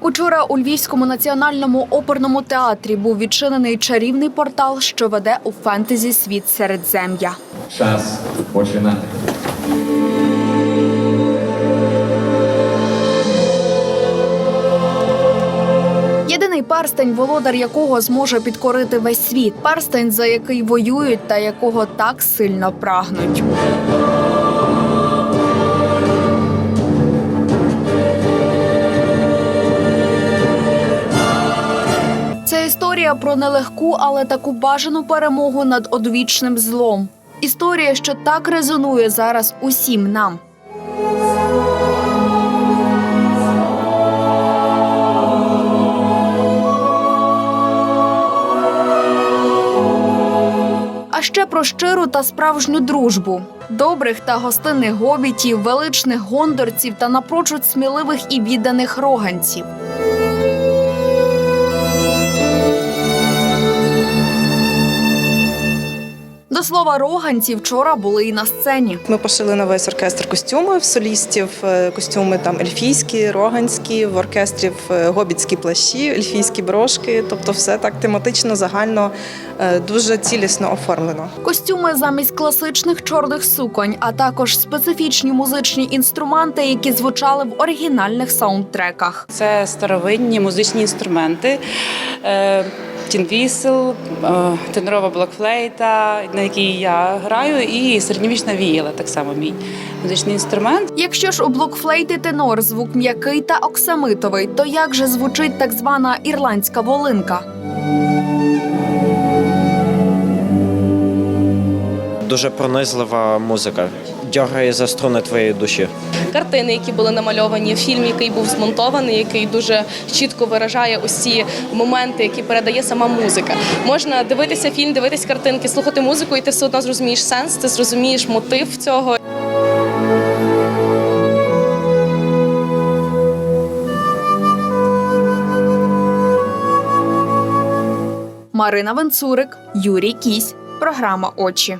Учора у Львівському національному оперному театрі був відчинений чарівний портал, що веде у фентезі світ Середзем'я. Час починати. Єдиний перстень, володар якого зможе підкорити весь світ. Перстень, за який воюють та якого так сильно прагнуть. Історія про нелегку, але таку бажану перемогу над одвічним злом. Історія, що так резонує зараз усім нам. А ще про щиру та справжню дружбу, добрих та гостинних гобітів, величних гондорців та напрочуд сміливих і відданих роганців. До слова, роганці вчора були і на сцені. Ми пошили на весь оркестр костюми в солістів, е, костюми там ельфійські, роганські, в оркестрів е, гобітські плащі, ельфійські брошки. Тобто, все так тематично, загально е, дуже цілісно оформлено. Костюми замість класичних чорних суконь, а також специфічні музичні інструменти, які звучали в оригінальних саундтреках. Це старовинні музичні інструменти. Тінвісел, тенорова блокфлейта, на якій я граю, і середньовічна віяла, так само мій музичний інструмент. Якщо ж у блокфлейти тенор звук м'який та оксамитовий, то як же звучить так звана ірландська волинка? Дуже пронизлива музика. Дьоргає за струни твоєї душі. картини, які були намальовані, фільм, який був змонтований, який дуже чітко виражає усі моменти, які передає сама музика. Можна дивитися фільм, дивитися картинки, слухати музику, і ти все одно зрозумієш сенс, ти зрозумієш мотив цього. Марина Венцурик, Юрій Кісь. Програма Очі.